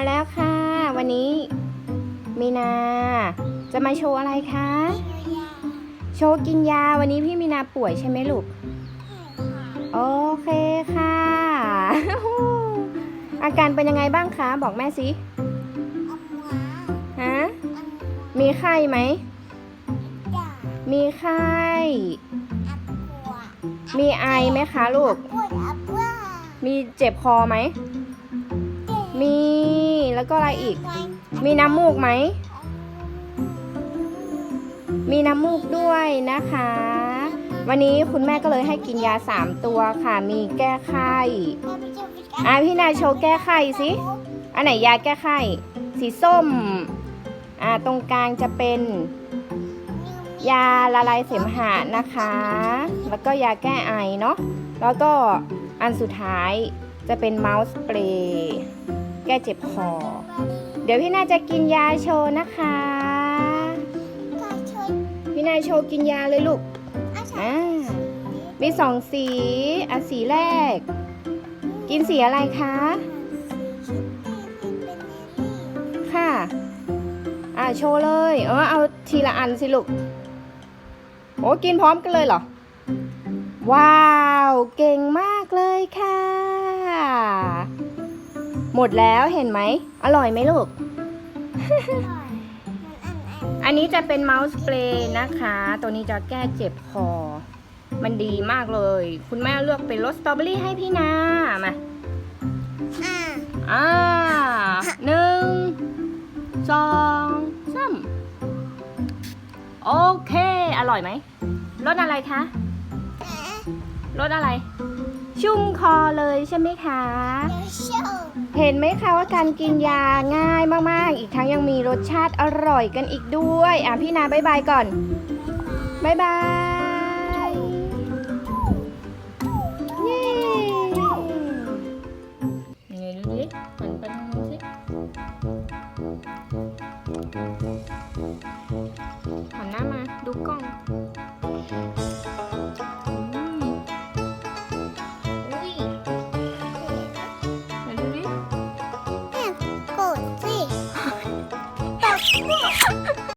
มาแล้วค่ะ วันนี้มีนา จะมาโชว์อะไรคะ โชว์กินยาวันนี้พี่มีนาป่วยใช่ไหมลูกโอเคค่ะ อาการเป็นยังไงบ้างคะ บอกแม่สิฮะมีไข้ไหม มีไข้ มีไอไหมคะลูก มีเจ็บคอไหม มีแล้วก็อะไรอีก มีน้ำมูกไหม มีน้ำมูกด้วยนะคะ วันนี้คุณแม่ก็เลยให้กินยา 3 ตัวค่ะ มีแก้ไข้อะพี่นายโชว์แก้ไข้สิ อันไหนยาแก้ไข้ สีส้ม อ่าตรงกลางจะเป็นยาละลายเสมหะนะคะ แล้วก็ยาแก้ไอเนาะ แล้วก็อันสุดท้ายจะเป็นเมาส์สเปรย์ แก้เจ็บคอ เดี๋ยวพี่นายจะกินยาโชว์นะคะ พี่นายโชว์กินยาเลยลูกอ่ามีสองสีอะสีแรก กินสีอะไรคะค่ะอะโชว์เลยเออเอาทีละอันสิลูกโอ้กินพร้อมกันเลยเหรอ ว้าว เก่งมากเลยค่ะ หมดแล้วเห็นไหม อร่อยไหมลูก อันนี้จะเป็นเมาส์สเปรย์นะคะ ตัวนี้จะแก้เจ็บคอ มันดีมากเลย คุณแม่เลือกเป็นรสสตรอเบอรี่ให้พี่นา มาอ่าหนึ่งสองสามโอเค อร่อยไหมรสอะไรคะรสอะไร ชุ่มคอเลยใช่ไหมคะ เห็นไหมคะว่าการกินยาง่ายมากๆ อีกทั้งยังมีรสชาติอร่อยกันอีกด้วย อะพี่นาบายบายก่อนบายบายเย้ยังไงดูสิหันไปทางนู้นสิหันหน้ามาดูกล้อง